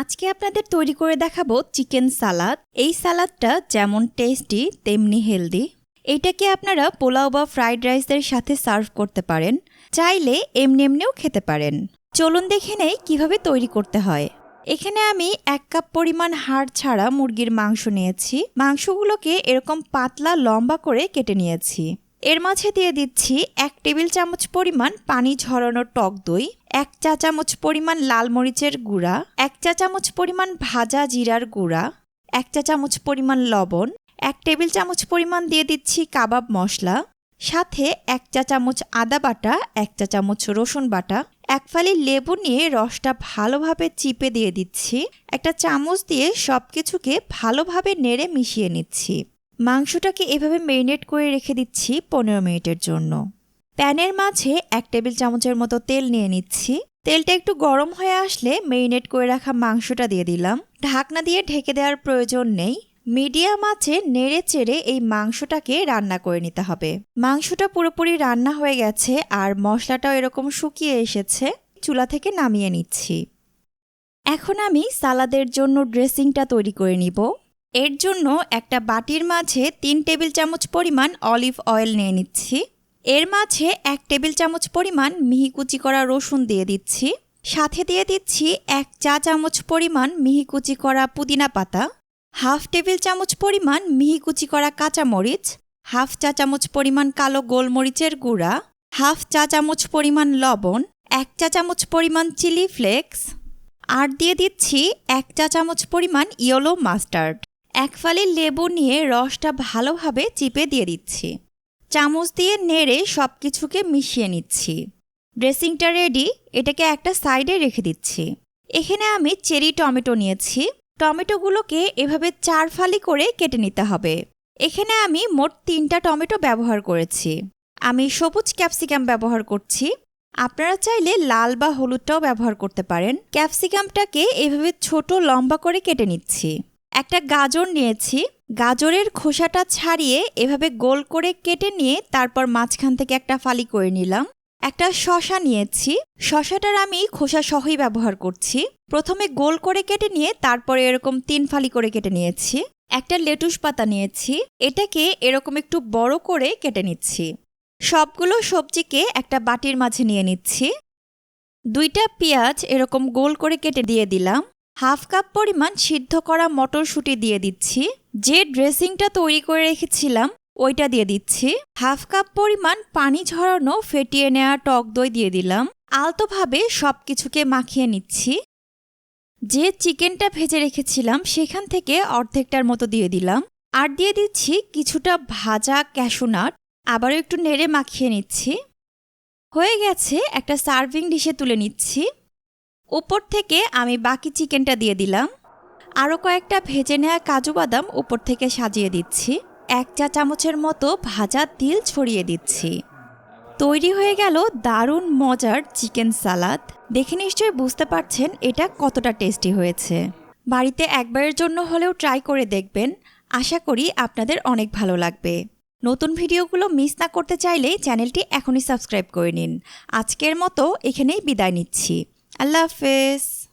আজকে আপনাদের তৈরি করে দেখাবো চিকেন সালাদ। এই সালাদটা যেমন টেস্টি, তেমনি হেলদি। এইটাকে আপনারা পোলাও বা ফ্রাইড রাইসের সাথে সার্ভ করতে পারেন। চাইলে এমনি এমনিও খেতে পারেন। চলুন দেখে নেই কীভাবে তৈরি করতে হয়। এখানে আমি এক কাপ পরিমাণ হাড় ছাড়া মুরগির মাংস নিয়েছি। মাংসগুলোকে এরকম পাতলা লম্বা করে কেটে নিয়েছি। এর মাঝে দিয়ে দিচ্ছি এক টেবিল চামচ পরিমাণ পানি ঝরানো টক দই, এক চা চামচ পরিমাণ লাল মরিচের গুঁড়া, এক চা চামচ পরিমাণ ভাজা জিরার গুঁড়া, এক চা চামচ পরিমাণ লবণ, এক টেবিল চামচ পরিমাণ দিয়ে দিচ্ছি কাবাব মশলা, সাথে এক চা চামচ আদা বাটা, এক চা চামচ রসুন বাটা। এক ফালি লেবু নিয়ে রসটা ভালোভাবে চিপে দিয়ে দিচ্ছি। একটা চামচ দিয়ে সব কিছুকে ভালোভাবে নেড়ে মিশিয়ে নিচ্ছি। মাংসটাকে এভাবে মেরিনেট করে রেখে দিচ্ছি পনেরো মিনিটের জন্য। প্যানের মাঝে এক টেবিল চামচের মতো তেল নিয়ে নিচ্ছি। তেলটা একটু গরম হয়ে আসলে মেরিনেট করে রাখা মাংসটা দিয়ে দিলাম। ঢাকনা দিয়ে ঢেকে দেওয়ার প্রয়োজন নেই। মিডিয়াম আঁচে নেড়ে চেড়ে এই মাংসটাকে রান্না করে নিতে হবে। মাংসটা পুরোপুরি রান্না হয়ে গেছে আর মশলাটাও এরকম শুকিয়ে এসেছে। চুলা থেকে নামিয়ে নিচ্ছি। এখন আমি সালাদের জন্য ড্রেসিংটা তৈরি করে নিব। এর জন্য একটা বাটির মাঝে তিন টেবিল চামচ পরিমাণ অলিভ অয়েল নিয়ে নিচ্ছি। এর মাঝে এক টেবিল চামচ পরিমাণ মিহি কুচি করা রসুন দিয়ে দিচ্ছি। সাথে দিয়ে দিচ্ছি এক চা চামচ পরিমাণ মিহি কুচি করা পুদিনা পাতা। হাফ টেবিল চামচ পরিমাণ মিহি কুচি করা কাঁচামরিচ। হাফ চা চামচ পরিমাণ কালো গোলমরিচের গুঁড়া। হাফ চা চামচ পরিমাণ লবণ। এক চা চামচ পরিমাণ চিলি ফ্লেক্স। আর দিয়ে দিচ্ছি এক চা চামচ পরিমাণ ইয়েলো মাস্টার্ড। এক ফালি লেবু নিয়ে রসটা ভালোভাবে চিপে দিয়ে দিচ্ছি। চামচ দিয়ে নেড়ে সব কিছুকে মিশিয়ে নিচ্ছি। ড্রেসিংটা রেডি, এটাকে একটা সাইডে রেখে দিচ্ছি। এখানে আমি চেরি টমেটো নিয়েছি। টমেটোগুলোকে এভাবে চার ফালি করে কেটে নিতে হবে। এখানে আমি মোট তিনটা টমেটো ব্যবহার করেছি। আমি সবুজ ক্যাপসিকাম ব্যবহার করছি। আপনারা চাইলে লাল বা হলুদটাও ব্যবহার করতে পারেন। ক্যাপসিকামটাকে এভাবে ছোট লম্বা করে কেটে নিচ্ছি। একটা গাজর নিয়েছি। গাজরের খোসাটা ছাড়িয়ে এভাবে গোল করে কেটে নিয়ে তারপর মাঝখান থেকে একটা ফালি করে নিলাম। একটা শশা নিয়েছি। শশাটার আমি খোসা সহই ব্যবহার করছি। প্রথমে গোল করে কেটে নিয়ে তারপরে এরকম তিন ফালি করে কেটে নিয়েছি। একটা লেটুস পাতা নিয়েছি। এটাকে এরকম একটু বড় করে কেটে নিচ্ছি। সবগুলো সবজিকে একটা বাটির মাঝে নিয়ে নিচ্ছি। দুইটা পেঁয়াজ এরকম গোল করে কেটে দিয়ে দিলাম। হাফ কাপ পরিমাণ সিদ্ধ করা মটরশুঁটি দিয়ে দিচ্ছি। যে ড্রেসিংটা তৈরি করে রেখেছিলাম, ওইটা দিয়ে দিচ্ছি। হাফ কাপ পরিমাণ পানি ঝরানো ফেটিয়ে নেওয়া টক দই দিয়ে দিলাম। আলতোভাবে সব কিছুকে মাখিয়ে নিচ্ছি। যে চিকেনটা ভেজে রেখেছিলাম, সেখান থেকে অর্ধেকটার মতো দিয়ে দিলাম। আর দিয়ে দিচ্ছি কিছুটা ভাজা ক্যাশুনাট আবারও একটু নেড়ে মাখিয়ে নিচ্ছি। হয়ে গেছে একটা সার্ভিং ডিশে তুলে নিচ্ছি। উপর থেকে আমি বাকি চিকেনটা দিয়ে দিলাম। আরও কয়েকটা ভেজে নেওয়া কাজু বাদাম উপর থেকে সাজিয়ে দিচ্ছি। এক চা চামচের মতো ভাজা তিল ছড়িয়ে দিচ্ছি। তৈরি হয়ে গেল দারুণ মজার চিকেন সালাদ। দেখে নিশ্চয়ই বুঝতে পারছেন এটা কতটা টেস্টি হয়েছে। বাড়িতে একবারের জন্য হলেও ট্রাই করে দেখবেন। আশা করি আপনাদের অনেক ভালো লাগবে। নতুন ভিডিওগুলো মিস না করতে চাইলে চ্যানেলটি এখনই সাবস্ক্রাইব করে নিন। আজকের মতো এখানেই বিদায় নিচ্ছি। আল্লাহ হাফেজ।